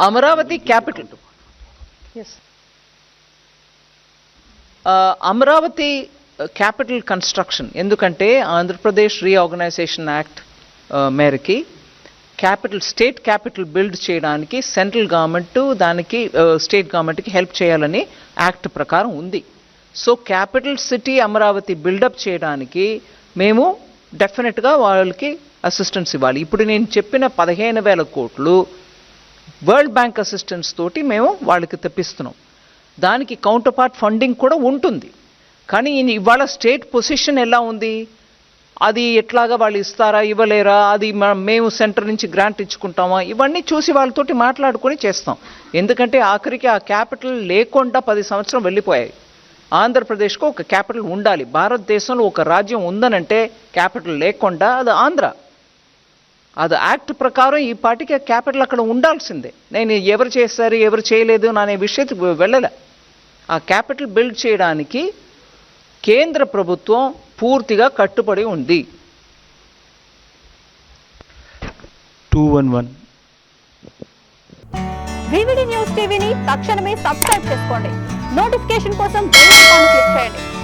Amaravati capital. Amaravati capital construction ఎందుకంటే Andhra Pradesh reorganisation act మేరకి capital state capital build చేయడానికి central government దానికి state గవర్నమెంట్కి హెల్ప్ చేయాలని యాక్ట్ ప్రకారం ఉంది. So capital city Amaravati build up చేయడానికి మేము డెఫినెట్గా వాళ్ళకి అసిస్టెన్స్ ఇవ్వాలి. ఇప్పుడు నేను చెప్పిన పదిహేను వేల కోట్లు వరల్డ్ బ్యాంక్ అసిస్టెన్స్ తోటి మేము వాళ్ళకి తెప్పిస్తున్నాం. దానికి కౌంటర్ పార్ట్ ఫండింగ్ కూడా ఉంటుంది. కానీ ఇవాళ స్టేట్ పొజిషన్ ఎలా ఉంది? అది ఎట్లాగా వాళ్ళు ఇస్తారా ఇవ్వలేరా? అది మేము సెంటర్ నుంచి గ్రాంట్ ఇచ్చుకుంటామా? ఇవన్నీ చూసి వాళ్ళతోటి మాట్లాడుకొని చేస్తాం. ఎందుకంటే ఆఖరికి ఆ క్యాపిటల్ లేకుండా పది సంవత్సరం వెళ్ళిపోయాయి. ఆంధ్రప్రదేశ్కు ఒక క్యాపిటల్ ఉండాలి. భారతదేశంలో ఒక రాజ్యం ఉందనంటే క్యాపిటల్ లేకుండా అది ఆంధ్ర. అది యాక్ట్ ప్రకారం ఈ పార్టీకి క్యాపిటల్ అక్కడ ఉండాల్సిందే. నేను ఎవరు చేస్తారు ఎవరు చేయలేదు అనే విషయకి వెళ్ళలే. ఆ క్యాపిటల్ బిల్డ్ చేయడానికి కేంద్ర ప్రభుత్వం పూర్తిగా కట్టుబడి ఉంది. టూ వన్ వన్ న్యూస్ టీవీని తక్షణమే సబ్స్క్రైబ్ చేసుకోండి. నోటిఫికేషన్ కోసం క్లిక్ చేయండి.